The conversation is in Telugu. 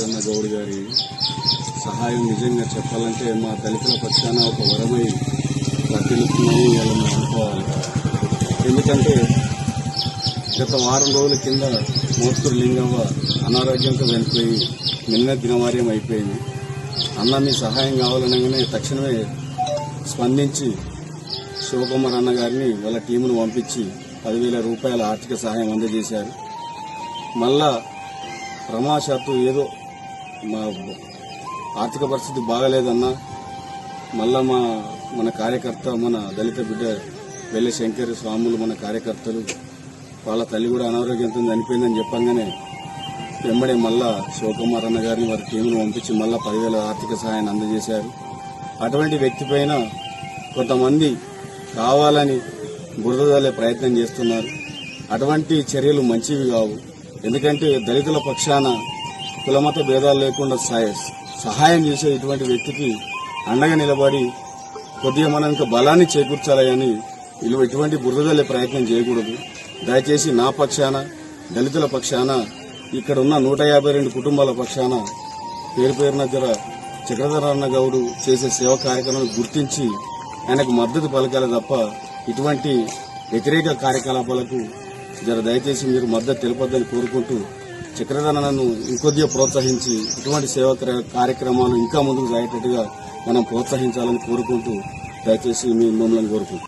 వీరన్న గౌడ్ గారి సహాయం నిజంగా చెప్పాలంటే మా దళితుల పక్షాన ఒక వరమై ప్రతిలుతున్నాయి ఇవాళ అనుకోవాలి. ఎందుకంటే గత వారం రోజుల కింద మోస్తూరు లింగవ్వ అనారోగ్యంతో చనిపోయి నిన్న దినవార్యం అయిపోయింది. అన్న మీ సహాయం కావాలనగానే తక్షణమే స్పందించి శివకుమార్ అన్న గారిని వాళ్ళ టీమును పంపించి పదివేల రూపాయల ఆర్థిక సహాయం అందజేశారు. మళ్ళా ప్రమాశాత్తు ఏదో మా ఆర్థిక పరిస్థితి బాగలేదన్నా మళ్ళా మా మన కార్యకర్త మన దళిత బిడ్డ వెళ్ళే శంకర్ స్వాములు మన కార్యకర్తలు వాళ్ళ తల్లి కూడా అనారోగ్యంతో చనిపోయిందని చెప్పంగానే వెంబడే మళ్ళా శివకుమార్ అన్న గారిని వారి టీంను పంపించి మళ్ళా పదివేల ఆర్థిక సహాయాన్ని అందజేశారు. అటువంటి వ్యక్తి పైన కొంతమంది కావాలని బురదలే ప్రయత్నం చేస్తున్నారు. అటువంటి చర్యలు మంచివి కావు. ఎందుకంటే దళితుల పక్షాన కులమత భేదాలు లేకుండా సహాయం చేసే ఇటువంటి వ్యక్తికి అండగా నిలబడి కొద్దిగా మనం ఇంకా బలాన్ని చేకూర్చాలని వీళ్ళు ఎటువంటి బురదలే ప్రయత్నం చేయకూడదు. దయచేసి నా పక్షాన దళితుల పక్షాన ఇక్కడ ఉన్న నూట యాభై రెండు కుటుంబాల పక్షాన పేరు పేరున జర చక్రధరన్న గౌడు చేసే సేవా కార్యక్రమం గుర్తించి ఆయనకు మద్దతు పలకాలి తప్ప ఇటువంటి వ్యతిరేక కార్యకలాపాలకు జర దయచేసి మీరు మద్దతు తెలుపొద్దని కోరుకుంటూ చక్రధనను ఇంకొద్దిగా ప్రోత్సహించి ఇటువంటి సేవా కార్యక్రమాలు ఇంకా ముందుకు సాగేటట్టుగా మనం ప్రోత్సహించాలని కోరుకుంటూ దయచేసి మీ మమ్మల్ని కోరుకుంటున్నాం.